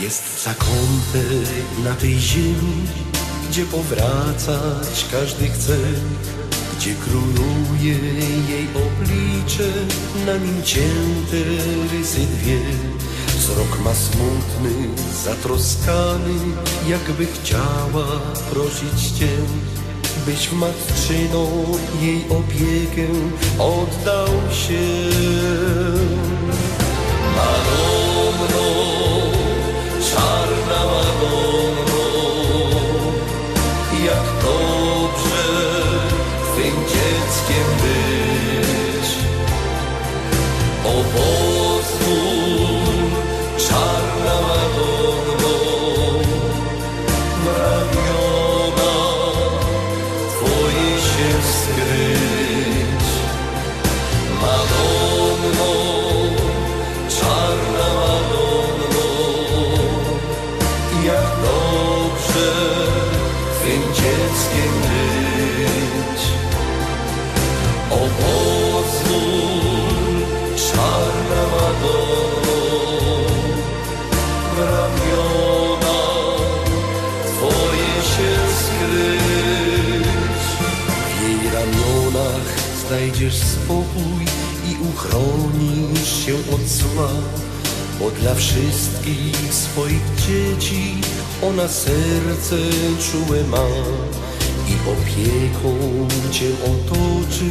Jest zakątek na tej ziemi, gdzie powracać każdy chce, gdzie króluje jej oblicze, na nim cięte rysy dwie. Wzrok ma smutny, zatroskany, jakby chciała prosić cię, byś matczyną jej opiekę oddał się. Dzieckiem być. O pozwól, ramiona się skryć. W jej ramionach znajdziesz spokój i uchronisz się od zła, bo dla wszystkich swoich dzieci ona serce czułe ma i opieką cię otoczy,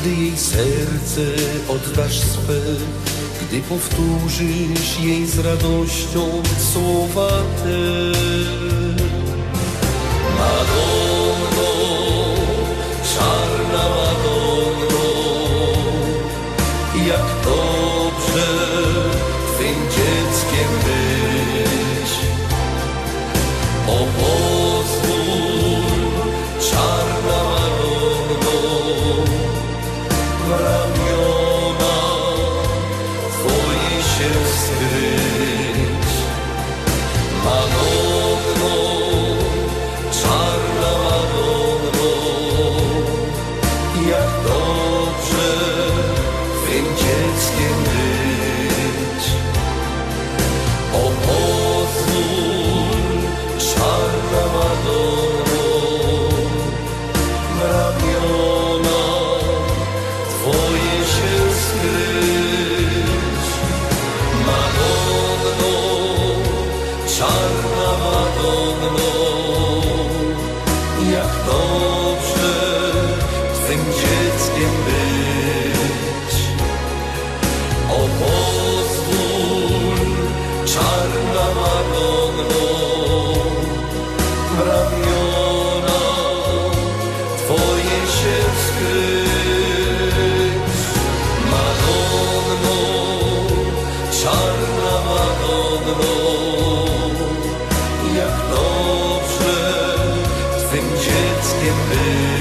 gdy jej serce oddasz swe, gdy powtórzysz jej z radością słowa te. Madonno, jak dobrze Twym dzieckiem być. Jak dobrze Twym dzieckiem być.